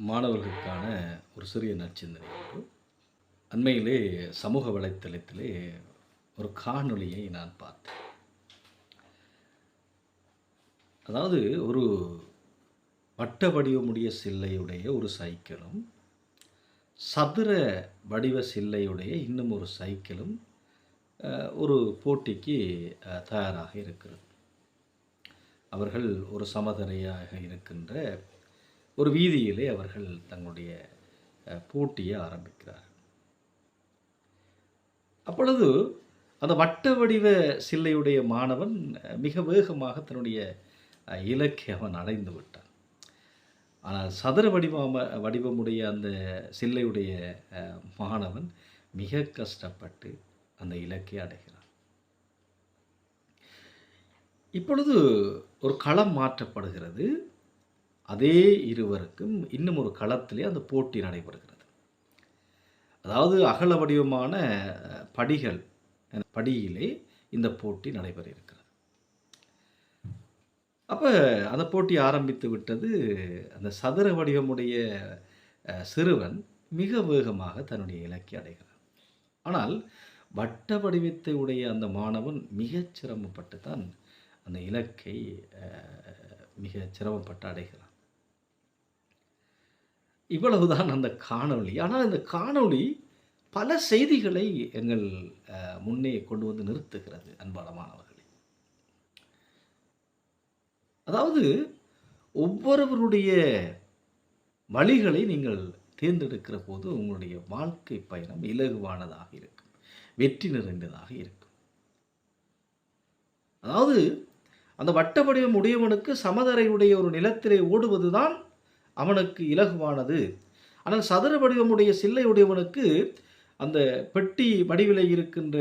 மாணவர்களுக்கான ஒரு சிறிய நற்சிந்தனை உண்டு. அண்மையிலே சமூக வலைத்தளத்திலே ஒரு காணொளியை நான் பார்த்தேன். அதாவது ஒரு வட்ட வடிவமுடைய சில்லையுடைய ஒரு சைக்கிளும் சதுர வடிவ சில்லையுடைய இன்னும் ஒரு சைக்கிளும் ஒரு போட்டிக்கு தயாராக இருக்கிறது. அவர்கள் ஒரு சமதரையாக இருக்கின்ற ஒரு வீதியிலே அவர்கள் தங்களுடைய போட்டியை ஆரம்பிக்கிறார் அப்பொழுது அந்த வட்ட வடிவ சில்லையுடைய மாணவன் மிக வேகமாக தன்னுடைய இலக்கை அவன் அடைந்து விட்டான். ஆனால் சதுர வடிவம வடிவமுடைய அந்த சில்லையுடைய மாணவன் மிக கஷ்டப்பட்டு அந்த இலக்கை அடைகிறான். இப்பொழுது ஒரு களம் மாற்றப்படுகிறது. அதே இருவருக்கும் இன்னும் ஒரு களத்திலே அந்த போட்டி நடைபெறுகிறது. அதாவது அகல வடிவமான படிகள் படியிலே இந்த போட்டி நடைபெற இருக்கிறது அப்போ அந்த போட்டி ஆரம்பித்து விட்டது அந்த சதுர வடிவமுடைய சிறுவன் மிக வேகமாக தன்னுடைய இலக்கை அடைகிறான். ஆனால் வட்ட வடிவத்தை உடைய அந்த மாணவன் மிகச் சிரமப்பட்டு தான் அந்த இலக்கை மிக சிரமப்பட்டு அடைகிறான். இவ்வளவுதான் அந்த காணொளி. ஆனால் இந்த காணொளி பல செய்திகளை எங்கள் முன்னே கொண்டு வந்து நிறுத்துகிறது அன்பான மாணவர்களே அதாவது ஒவ்வொருவருடைய வழிகளை நீங்கள் தேர்ந்தெடுக்கிற போது உங்களுடைய வாழ்க்கை பயணம் இலகுவானதாக இருக்கும் வெற்றி நிறைந்ததாக இருக்கும். அதாவது அந்த வட்ட வடிவம் உடையவனுக்கு சமதரையுடைய ஒரு நிலத்திலே ஓடுவதுதான் அவனுக்கு இலகுவானது. ஆனால் சதுர வடிவமுடைய சில்லை உடையவனுக்கு அந்த பெட்டி வடிவில் இருக்கின்ற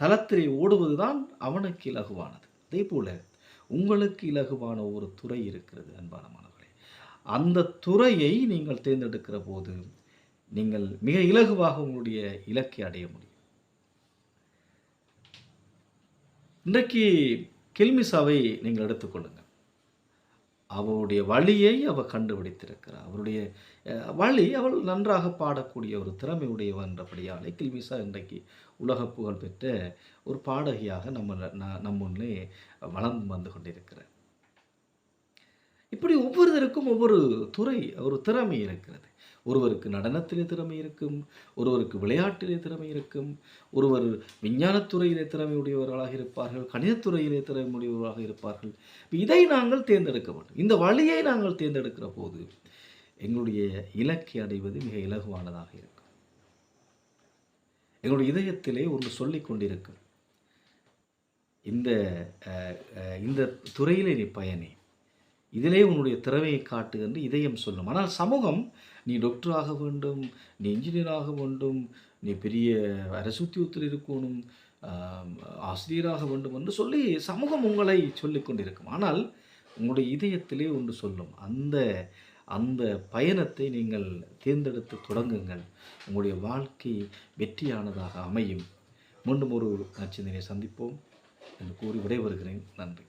தளத்திலே ஓடுவது ஓடுவதுதான் அவனுக்கு இலகுவானது. அதே போல் உங்களுக்கு இலகுவான ஒரு துறை இருக்கிறது அன்பான மாணவர்களே அந்த துறையை நீங்கள் தேர்ந்தெடுக்கிற போது நீங்கள் மிக இலகுவாக உங்களுடைய இலக்கை அடைய முடியும். இன்றைக்கு கில்மிசாவை நீங்கள் எடுத்துக்கொள்ளுங்கள். அவளுடைய வழியை அவள் கண்டுபிடித்திருக்கிறார். அவருடைய அஹ், வழி அவள் நன்றாக பாடக்கூடிய ஒரு திறமையுடையவன் என்றபடியாலே கில்விசா இன்றைக்கு உலக புகழ் பெற்ற ஒரு பாடகியாக நம்ம ந- வளர்ந்து வந்து கொண்டிருக்கிறார். இப்படி ஒவ்வொருத்தருக்கும் ஒவ்வொரு துறை ஒரு திறமை இருக்கிறது. ஒருவருக்கு நடனத்திலே திறமை இருக்கும் ஒருவருக்கு விளையாட்டிலே திறமை இருக்கும் ஒருவர் விஞ்ஞானத்துறையிலே திறமை உடையவர்களாக இருப்பார்கள் கணிதத்துறையிலே திறமை உடையவர்களாக இருப்பார்கள் இதை நாங்கள் தேர்ந்தெடுக்க வேண்டும். இந்த வழியை நாங்கள் தேர்ந்தெடுக்கிற போது எங்களுடைய இலக்கை அடைவது மிக இலகுவானதாக இருக்கும். எங்களுடைய இதயத்திலே ஒன்று சொல்லி கொண்டிருக்கும் இந்த இந்த துறையிலே நீ பயணி இதிலே உன்னுடைய திறமையை காட்டு என்று இதயம் சொல்லும். ஆனால் சமூகம் நீ டாக்டர் ஆக வேண்டும் நீ இன்ஜினியர் ஆக வேண்டும் நீ பெரிய அரசு உத்தியோகத்தில் இருக்கணும் ஆசிரியராக வேண்டும் என்று சொல்லி சமூகம் உங்களை சொல்லிக் கொண்டிருக்கும். ஆனால் உங்களுடைய இதயத்திலே ஒன்று சொல்லும். அந்த அந்த பயணத்தை நீங்கள் தேர்ந்தெடுத்து தொடங்குங்கள். உங்களுடைய வாழ்க்கை வெற்றியானதாக அமையும். மீண்டும் ஒரு நச்சிந்தனை சந்திப்போம். என்று கூறி விடைபெறுகிறேன். நன்றி.